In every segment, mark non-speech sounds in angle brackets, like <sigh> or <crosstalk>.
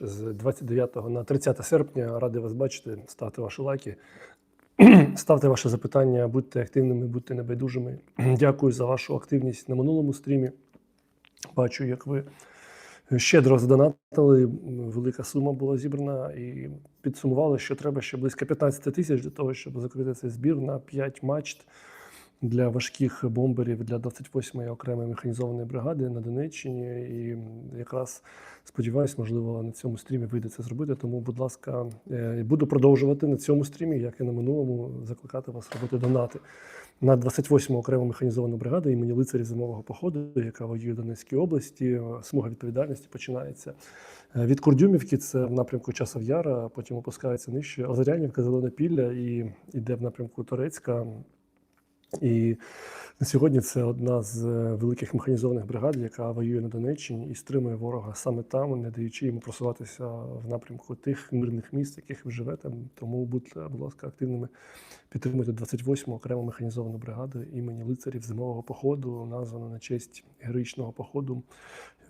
з 29 на 30 серпня. Радий вас бачити. Ставте ваші лайки, <clears throat> ставте ваші запитання, будьте активними, будьте небайдужими. <clears throat> Дякую за вашу активність на минулому стрімі. Бачу, як ви щедро задонатили. Велика сума була зібрана і підсумували, що треба ще близько 15 тисяч для того, щоб закрити цей збір на 5 мачт для важких бомберів для 28-ї окремої механізованої бригади на Донеччині. І якраз сподіваюсь, можливо, на цьому стрімі вийде це зробити. Тому, будь ласка, е, буду продовжувати на цьому стрімі, як і на минулому, закликати вас робити донати на 28-му окрему механізовану бригаду імені лицарів зимового походу, яка воює в Донецькій області. Смуга відповідальності починається е, від Курдюмівки, це в напрямку Часов Яра, потім опускається нижче Озарянівка, Зелене Пілля і йде в напрямку Торецька. І на сьогодні це одна з е, великих механізованих бригад, яка воює на Донеччині і стримує ворога саме там, не даючи йому просуватися в напрямку тих мирних міст, яких ви живете. Тому будьте, будь ласка, активними. Підтримуйте 28-му окрему механізовану бригаду імені лицарів зимового походу, названа на честь героїчного походу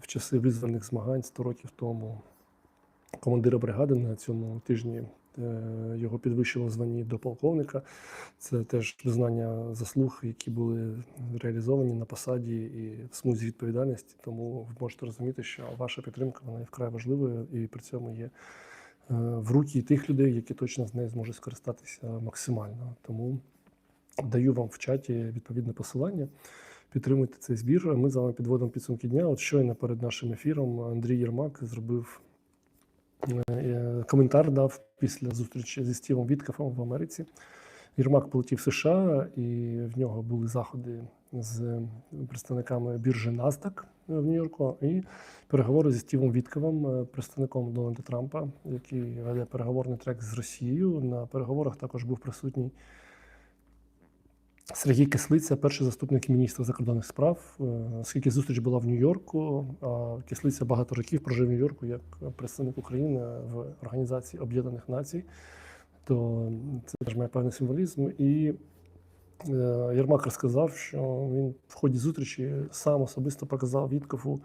в часи визвольних змагань 100 років тому. Командира бригади на цьому тижні його підвищило в до полковника. Це теж визнання заслуг, які були реалізовані на посаді і в смузі відповідальності. Тому ви можете розуміти, що ваша підтримка вона є вкрай важливою і при цьому є е, в руки тих людей, які точно з нею зможуть скористатися максимально. Тому даю вам в чаті відповідне посилання. Підтримуйте цей збір. Ми з вами підводимо підсумки дня. От щойно перед нашим ефіром Андрій Єрмак зробив е, коментар дав після зустрічі зі Стівом Віткафом в Америці. Єрмак полетів в США, і в нього були заходи з представниками біржі NASDAQ в Нью-Йорку, і переговори зі Стівом Віткавом, е, представником Дональда Трампа, який веде переговорний трек з Росією. На переговорах також був присутній Сергій Кислиця, перший заступник міністра закордонних справ. Е, Оскільки зустріч була в Нью-Йорку, а Кислиця багато років прожив в Нью-Йорку як представник України в Організації Об'єднаних Націй, то це теж має певний символізм. І е, Єрмак розказав, що він в ході зустрічі сам особисто показав Віткофу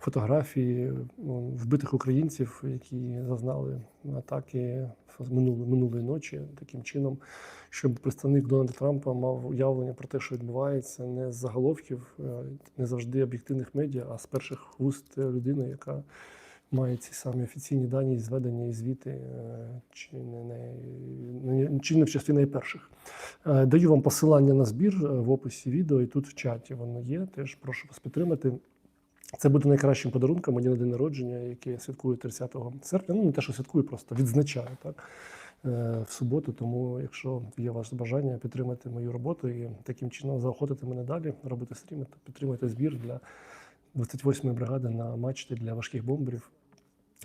фотографії вбитих українців, які зазнали атаки минулої, минулої ночі, таким чином, щоб представник Дональда Трампа мав уявлення про те, що відбувається не з заголовків, е, не завжди об'єктивних медіа, а з перших вуст людини, яка має ці самі офіційні дані, зведення і звіти, е, чи не, не, чи не в частині найперших. Е, Даю вам посилання на збір в описі відео, і тут в чаті воно є. Теж прошу вас підтримати. Це буде найкращим подарунком мені на день народження, який я святкую 30 серпня. Ну, не те, що святкую, просто відзначаю так, е, в суботу. Тому, якщо є ваше бажання підтримати мою роботу і таким чином заохотити мене далі робити стріми, то підтримуйте збір для 28-ї бригади на мачти для важких бомберів.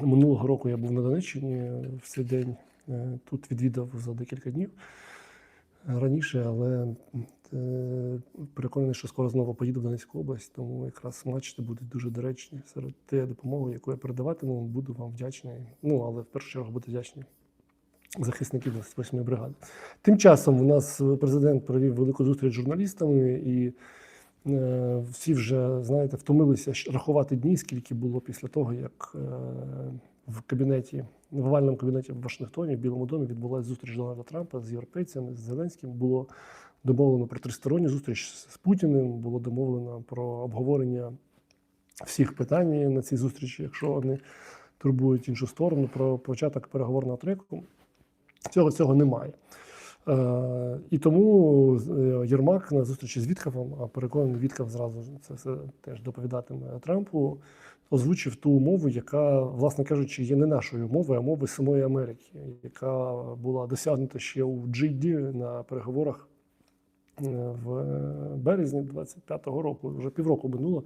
Минулого року я був на Донеччині в цей день. е, Тут відвідав за декілька днів раніше, але е, переконаний, що скоро знову поїду в Донецьку область, тому якраз мачти будуть дуже доречні серед тієї допомоги, яку я передаватиму, буду вам вдячний. Ну, але в першу чергу буду вдячний захисників 28-ї бригади. Тим часом у нас президент провів велику зустріч з журналістами і. е, Всі вже знаєте, втомилися рахувати дні, скільки було після того, як е, в кабінеті, в овальному кабінеті в Вашингтоні, в Білому домі відбулася зустріч Дональда Трампа з європейцями, з Зеленським. Було домовлено про тристоронню зустріч з Путіним. Було домовлено про обговорення всіх питань на цій зустрічі, якщо вони турбують іншу сторону, про початок переговорного треку. Цього цього немає. Е, і тому е, Єрмак на зустрічі з Віткафом, а переконаний Віткаф зразу це все теж доповідатиме Трампу, озвучив ту умову, яка, власне кажучи, є не нашою мовою, а мовою самої Америки, яка була досягнута ще у Джиді на переговорах в березні 25-го року, вже півроку минуло.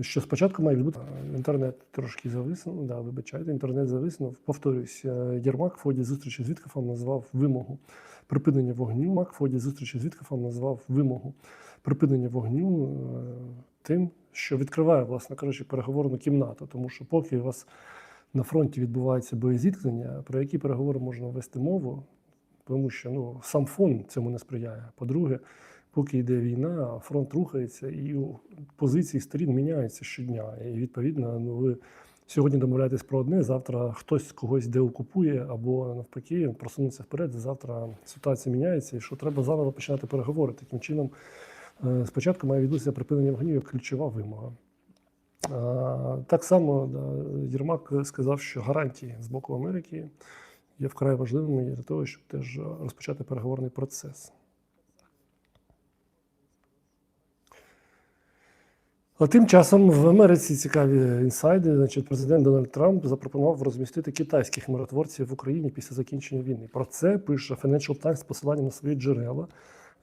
Що спочатку має відбути інтернет трошки зависнув. Да, вибачайте, інтернет зависнув. Повторюсь, е, Єрмак в ході зустрічі з Віткафом назвав вимогу припинення вогню. Мак в ході зустрічі з Віткафом назвав вимогу припинення вогню е, тим, що відкриває, власне кажучи, переговорну кімнату. Тому що поки у вас на фронті відбуваються боєзіткнення, про які переговори можна вести мову, тому що ну, сам фон цьому не сприяє. По-друге, поки йде війна, фронт рухається і позиції сторін міняються щодня. І відповідно, ну ви Сьогодні домовляєтесь про одне, завтра хтось когось деокупує або навпаки просунеться вперед. Завтра ситуація міняється, і що треба заново починати переговори. Таким чином, е, спочатку має відбутися припинення вогню як ключова вимога. Так само Єрмак сказав, що гарантії з боку Америки є вкрай важливими для того, щоб теж розпочати переговорний процес. А тим часом в Америці цікаві інсайди. Значить, президент Дональд Трамп запропонував розмістити китайських миротворців в Україні після закінчення війни. Про це пише Financial Times з посиланням на свої джерела.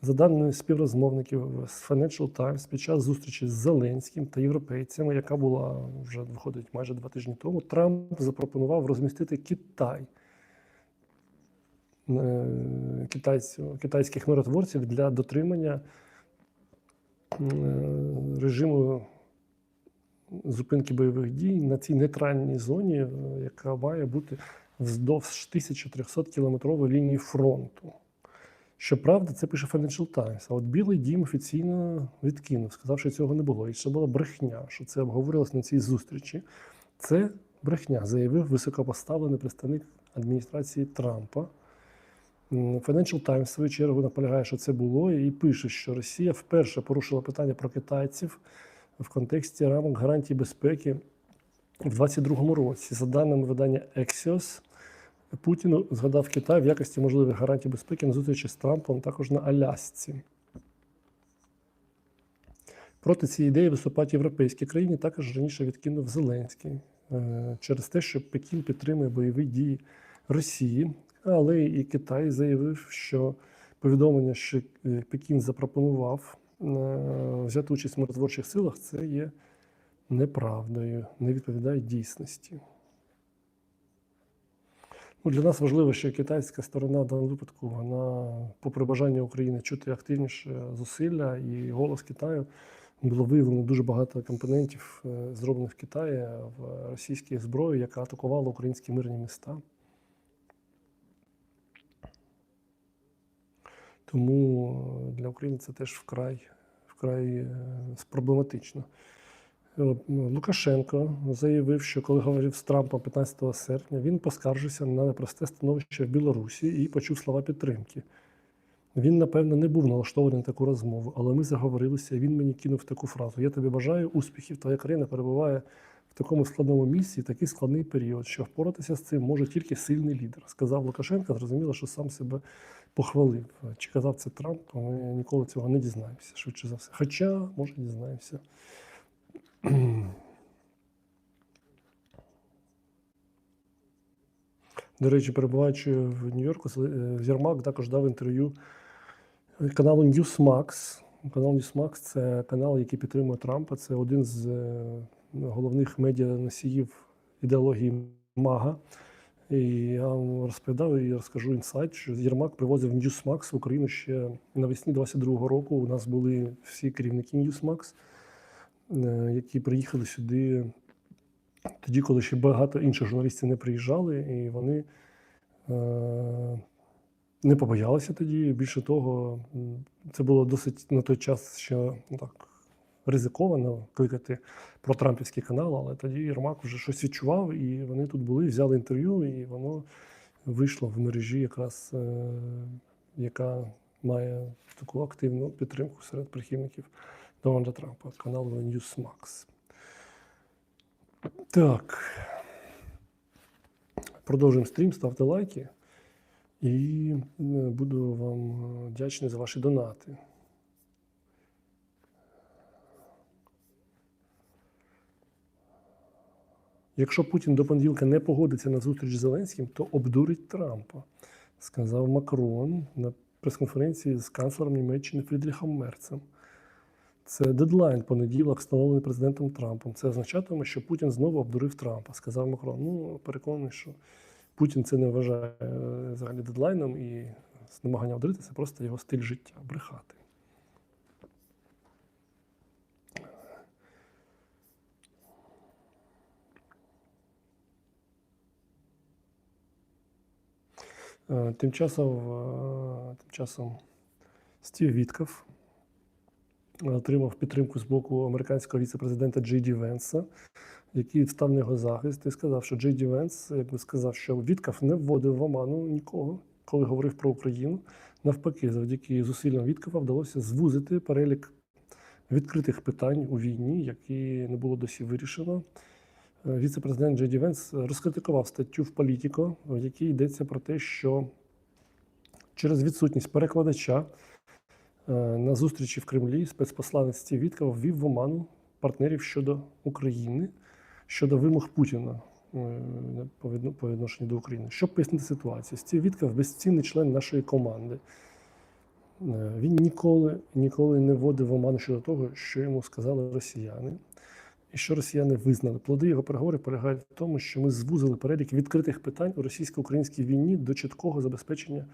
За даними співрозмовників з Financial Times, під час зустрічі з Зеленським та європейцями, яка була вже виходить майже два тижні тому, Трамп запропонував розмістити Китай китайців, китайських миротворців для дотримання е, режиму зупинки бойових дій на цій нейтральній зоні, е, яка має бути вздовж 1300 кілометрової лінії фронту. Щоправда, це пише Financial Times, а от Білий Дім офіційно відкинув, сказав, що цього не було. І це була брехня, що це обговорювалося на цій зустрічі. Це брехня, заявив високопоставлений представник адміністрації Трампа. Financial Times, в свою чергу, наполягає, що це було, і пише, що Росія вперше порушила питання про китайців в контексті рамок гарантій безпеки в 2022 році. За даними видання Axios, Путін згадав Китай в якості можливих гарантій безпеки на зустрічі з Трампом також на Алясці. Проти цієї ідеї виступають європейські країни, також раніше відкинув Зеленський е, через те, що Пекін підтримує бойові дії Росії, але і Китай заявив, що повідомлення, що е, Пекін запропонував е, взяти участь в миротворчих силах, це є неправдою, не відповідає дійсності. Ну, для нас важливо, що китайська сторона в даному випадку, вона, попри бажання України чути активніше зусилля і голос Китаю, було виявлено дуже багато компонентів, е, зроблених в Китаї в російській зброї, яка атакувала українські мирні міста. Тому для України це теж вкрай, вкрай е, проблематично. Е, Лукашенко заявив, що коли говорив з Трампом 15 серпня, він поскаржився на непросте становище в Білорусі і почув слова підтримки. Він, напевно, не був налаштований на таку розмову, але ми заговорилися, і він мені кинув таку фразу: Я тобі бажаю успіхів, твоя країна перебуває в такому складному місці, і такий складний період, що впоратися з цим може тільки сильний лідер. Сказав Лукашенко, зрозуміло, що сам себе похвалив. Чи казав це Трамп, ми ніколи цього не дізнаємося, швидше за все. Хоча, може, дізнаємося. До речі, перебуваючи в Нью-Йорку, е, Єрмак також дав інтерв'ю каналу Newsmax. Канал Newsmax – це канал, який підтримує Трампа. Це один з е, головних медіаносіїв ідеології МАГА. І я вам розповідав і розкажу інсайт, що Єрмак привозив Newsmax в Україну ще навесні 22-го року. У нас були всі керівники Newsmax, е, які приїхали сюди тоді, коли ще багато інших журналістів не приїжджали, і вони е, не побоялися тоді. Більше того, це було досить на той час, що ну, так ризиковано кликати про Трампівський канал, але тоді Єрмак вже щось відчував, і вони тут були, взяли інтерв'ю, і воно вийшло в мережі, якраз е, яка має таку активну підтримку серед прихильників Дональда Трампа, каналу Newsmax. Так. Продовжуємо стрім, ставте лайки. І е, буду вам е, вдячний за ваші донати. Якщо Путін до понеділка не погодиться на зустріч з Зеленським, то обдурить Трампа, сказав Макрон на прес-конференції з канцлером Німеччини Фрідріхом Мерцем. Це дедлайн понеділок, встановлений президентом Трампом. Це означатиме, що Путін знову обдурив Трампа, сказав Макрон. Ну, переконаний, що Путін це не вважає е, взагалі дедлайном і намагання обдурити це просто його стиль життя брехати. Тим часом, е, тим часом Стів Вітков отримав підтримку з боку американського віце-президента Джей Ді Венса. який став на його захист і сказав, що Джей Ді Венс якби сказав, що Віткав не вводив в оману нікого, коли говорив про Україну. Навпаки, завдяки зусиллям Віткова вдалося звузити перелік відкритих питань у війні, які не було досі вирішено. Е, Віце-президент Джей Ді Венс розкритикував статтю в Політіко, в якій йдеться про те, що через відсутність перекладача е, на зустрічі в Кремлі спецпосланець Стів Вітков ввів в оману партнерів щодо України, щодо вимог Путіна е, по відношенню до України. Щоб пояснити ситуацію, Стів Вітков безцінний член нашої команди. Е, Він ніколи, ніколи не вводив в оману щодо того, що йому сказали росіяни, і що росіяни визнали. Плоди його переговорів полягають в тому, що ми звузили перелік відкритих питань у російсько-українській війні до чіткого забезпечення,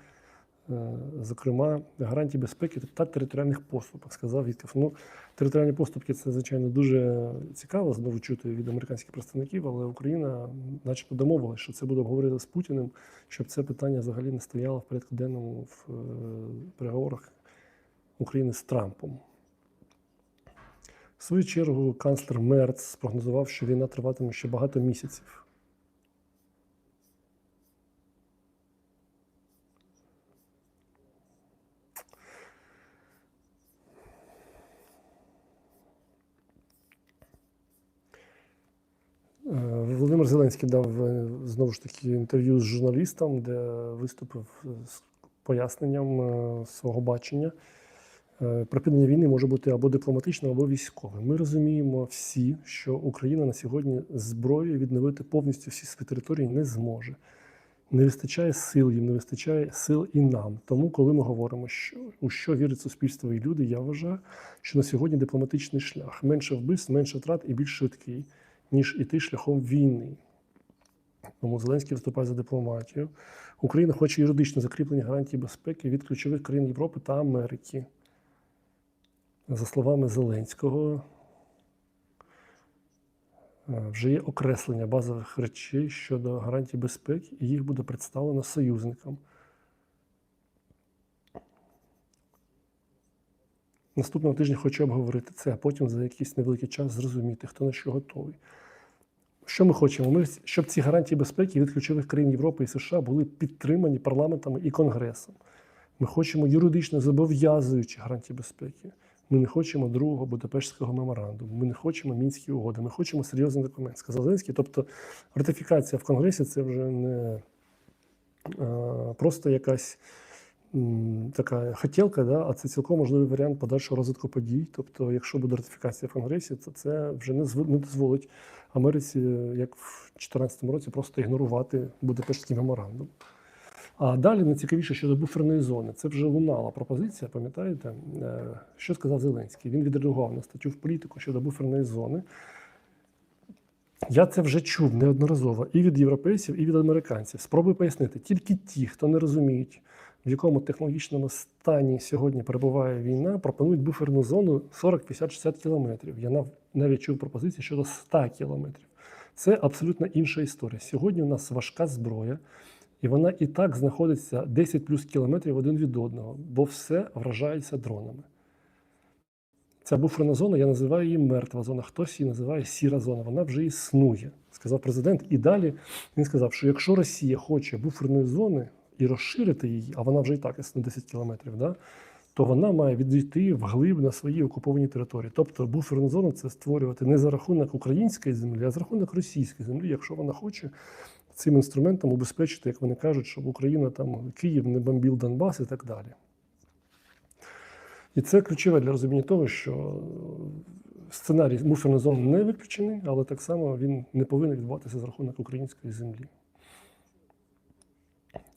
е, зокрема, гарантій безпеки та територіальних поступок, сказав Вітков. Ну, територіальні поступки це, звичайно, дуже цікаво знову чути від американських представників, але Україна, начебто, домовилася, що це буде обговорити з Путіним, щоб це питання взагалі не стояло в порядку денному в е, переговорах України з Трампом. В свою чергу канцлер Мерц спрогнозував, що війна триватиме ще багато місяців. Е, Володимир Зеленський дав е, знову ж таки інтерв'ю з журналістом, де виступив з поясненням е, свого бачення. Е, Припинення війни може бути або дипломатичним, або військовим. Ми розуміємо всі, що Україна на сьогодні зброєю відновити повністю всі свої території не зможе. Не вистачає сил їм, не вистачає сил і нам. Тому, коли ми говоримо, що у що вірить суспільство і люди, я вважаю, що на сьогодні дипломатичний шлях менше вбивств, менше втрат і більш швидкий, ніж іти шляхом війни. Тому Зеленський виступає за дипломатію. Україна хоче юридично закріплення гарантій безпеки від ключових країн Європи та Америки. За словами Зеленського, е, вже є окреслення базових речей щодо гарантій безпеки, і їх буде представлено союзникам. Наступного тижня хочу обговорити це, а потім за якийсь невеликий час зрозуміти, хто на що готовий. Що ми хочемо? Ми, щоб ці гарантії безпеки від ключових країн Європи і США були підтримані парламентами і Конгресом. Ми хочемо юридично зобов'язуючі гарантії безпеки. Ми не хочемо другого Будапештського меморандуму. Ми не хочемо мінські угоди. Ми хочемо серйозний документ. Сказав Зеленський. Тобто ратифікація в Конгресі це вже не е, просто якась така хотілка, да, а це цілком можливий варіант подальшого розвитку подій. Тобто, якщо буде ратифікація в Конгресі, то це вже не зв- не дозволить Америці, як в 2014 році, просто ігнорувати Будапештський меморандум. А далі найцікавіше щодо буферної зони. Це вже лунала пропозиція, пам'ятаєте? Е, Що сказав Зеленський? Він відреагував на статтю в політику щодо буферної зони. Я це вже чув неодноразово і від європейців, і від американців. Спробую пояснити, тільки ті, хто не розуміють, в якому технологічному стані сьогодні перебуває війна, пропонують буферну зону 40, 50, 60 кілометрів. Я навіть чув пропозиції щодо 100 кілометрів. Це абсолютно інша історія. Сьогодні у нас важка зброя, і вона і так знаходиться 10 плюс кілометрів один від одного, бо все вражається дронами. Ця буферна зона, я називаю її мертва зона, хтось її називає сіра зона. Вона вже існує, сказав президент. І далі він сказав, що якщо Росія хоче буферної зони і розширити її, а вона вже і так існує 10 кілометрів, да, то вона має відійти вглиб на свої окуповані території. Тобто буферну зону це створювати не за рахунок української землі, а за рахунок російської землі, якщо вона хоче цим інструментом убезпечити, як вони кажуть, щоб Україна там Київ не бомбив Донбас і так далі. І це ключове для розуміння того, що сценарій буферної зони не виключений, але так само він не повинен відбуватися за рахунок української землі.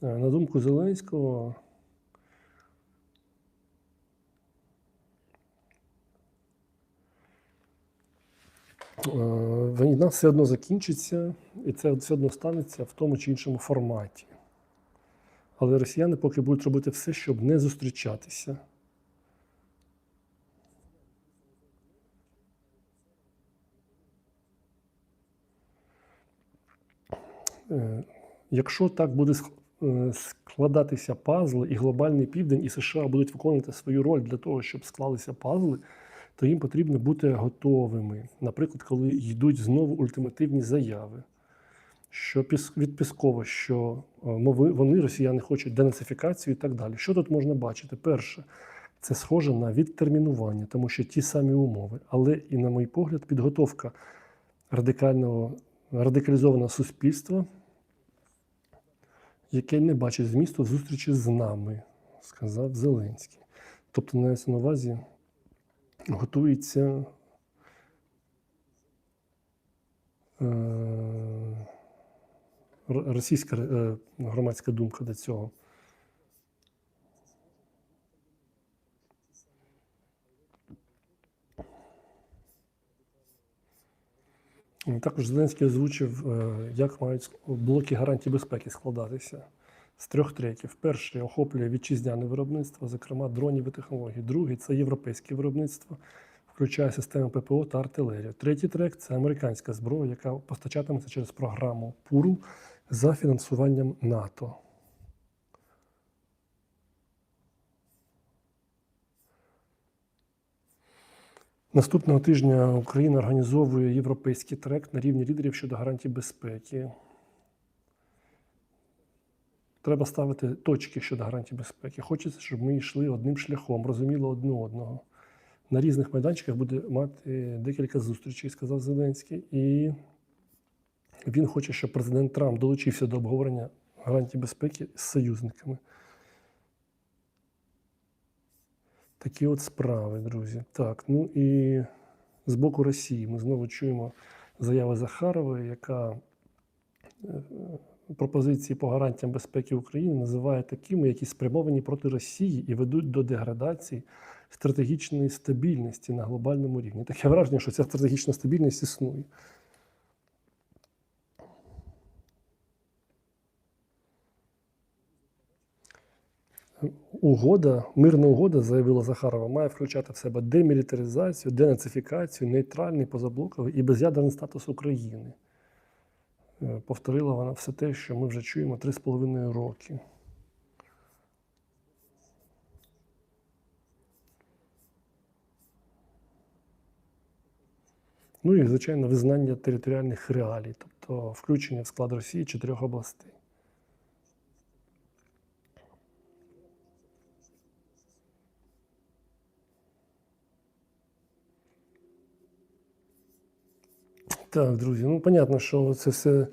Е, На думку Зеленського, війна все одно закінчиться, і це все одно станеться в тому чи іншому форматі. Але росіяни поки будуть робити все, щоб не зустрічатися. Е, Якщо так буде е, складатися пазли, і глобальний південь, і США будуть виконувати свою роль для того, щоб склалися пазли, то їм потрібно бути готовими. Наприклад, коли йдуть знову ультимативні заяви, що від Піскова, що е, вони, росіяни, хочуть денацифікацію і так далі. Що тут можна бачити? Перше, це схоже на відтермінування, тому що ті самі умови, але і, на мій погляд, підготовка радикального радикалізованого суспільства, яке не бачить змісту зустрічі з нами, сказав Зеленський. Тобто, мається на увазі, готується е, російська е, громадська думка до цього. Також Зеленський озвучив, е, як мають блоки гарантій безпеки складатися з трьох треків. Перший охоплює вітчизняне виробництво, зокрема дронів і технологій. Другий це європейське виробництво, включає системи ППО та артилерію. Третій трек це американська зброя, яка постачатиметься через програму ПУРУ за фінансуванням НАТО. Наступного тижня Україна організовує європейський трек на рівні лідерів щодо гарантій безпеки. Треба ставити точки щодо гарантій безпеки. Хочеться, щоб ми йшли одним шляхом, розуміли одне одного. На різних майданчиках буде мати декілька зустрічей, сказав Зеленський. І він хоче, щоб президент Трамп долучився до обговорення гарантій безпеки з союзниками. Такі от справи, друзі. Так, ну і з боку Росії ми знову чуємо заяви Захарової, яка е, пропозиції по гарантіям безпеки України називає такими, які спрямовані проти Росії і ведуть до деградації стратегічної стабільності на глобальному рівні. Таке враження, що ця стратегічна стабільність існує. Угода, мирна угода, заявила Захарова, має включати в себе демілітаризацію, денацифікацію, нейтральний позаблоковий і без'ядерний статус України. Е, Повторила вона все те, що ми вже чуємо 3,5 роки. Ну і, звичайно, визнання територіальних реалій, тобто включення в склад Росії чотирьох областей. Так, друзі, ну понятно, що це все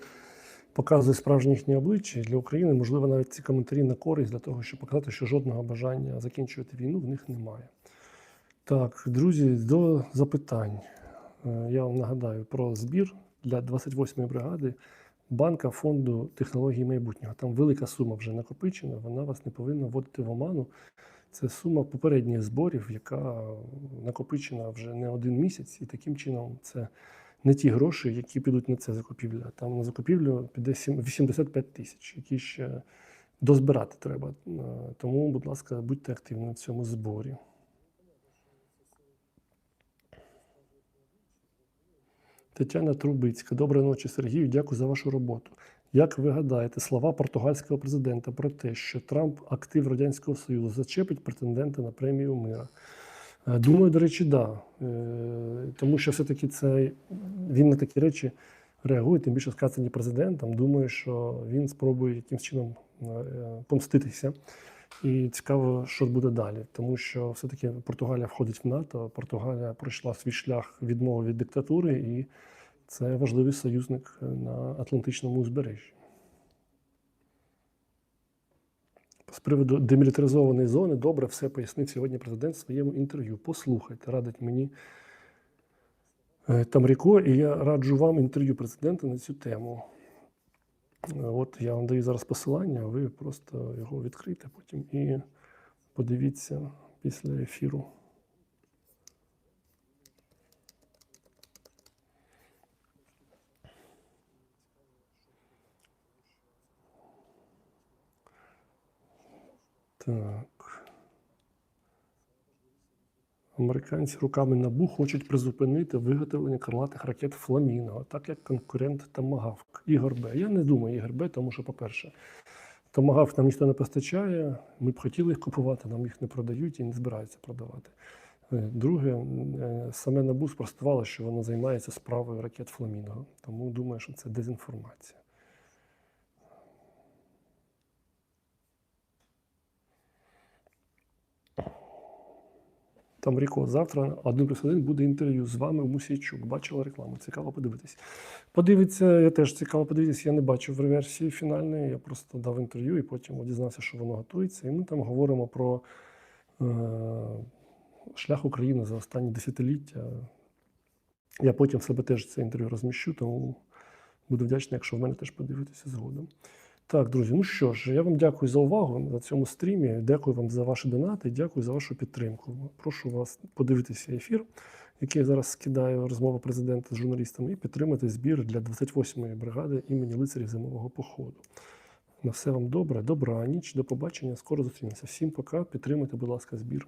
показує справжнє їхнє обличчя. Для України, можливо, навіть ці коментарі на користь для того, щоб показати, що жодного бажання закінчувати війну в них немає. Так, друзі, до запитань. Е, Я вам нагадаю про збір для 28-ї бригади банка фонду технологій майбутнього. Там велика сума вже накопичена, вона вас не повинна вводити в оману. Це сума попередніх зборів, яка накопичена вже не один місяць, і таким чином це не ті гроші, які підуть на це закупівля. Там на закупівлю піде 85 тисяч, які ще дозбирати треба. Е, Тому, будь ласка, будьте активні в цьому зборі. Тетяна Трубицька. Доброї ночі, Сергію. Дякую за вашу роботу. Як ви гадаєте, слова португальського президента про те, що Трамп актив Радянського Союзу зачепить претендента на премію мира? Е, Думаю, до речі, да. Е, Тому що все-таки це він на такі речі реагує, тим більше сказані президентом. Думаю, що він спробує якимось чином е, помститися. І цікаво, що буде далі, тому що все-таки Португалія входить в НАТО. Португалія пройшла свій шлях відмови від диктатури, і це важливий союзник на Атлантичному узбережжі. З приводу демілітаризованої зони добре все пояснив сьогодні президент в своєму інтерв'ю. Послухайте, радить мені там Ріко, і я раджу вам інтерв'ю президента на цю тему. Е, От я вам даю зараз посилання, ви просто його відкрийте потім і подивіться після ефіру. Так. Американці руками НАБУ хочуть призупинити виготовлення крилатих ракет Фламінго, так як конкурент Томагавк. Ігор Б. Я не думаю Ігор Б, тому що, по-перше, Томагавк нам ніхто не постачає. Ми б хотіли їх купувати, нам їх не продають і не збираються продавати. Е, Друге, е, саме НАБУ спростувало, що воно займається справою ракет Фламінго. Тому думаю, що це дезінформація. Там Ріко, завтра один плюс один буде інтерв'ю з вами Мусійчук. Бачила рекламу. Цікаво подивитись. Подивиться, я теж цікаво подивитись. Я не бачив версії фінальної. Я просто дав інтерв'ю і потім дізнався, що воно готується. І ми там говоримо про е, шлях України за останні десятиліття. Я потім себе теж це інтерв'ю розміщу, тому буду вдячний, якщо в мене теж подивитися згодом. Так, друзі, ну що ж, я вам дякую за увагу на цьому стрімі. Дякую вам за ваші донати, дякую за вашу підтримку. Прошу вас подивитися ефір, який я зараз скидаю розмова президента з журналістами, і підтримати збір для 28-ї бригади імені лицарів зимового походу. На все вам добре, добра ніч, до побачення. Скоро зустрінемося. Всім пока. Підтримуйте, будь ласка, збір.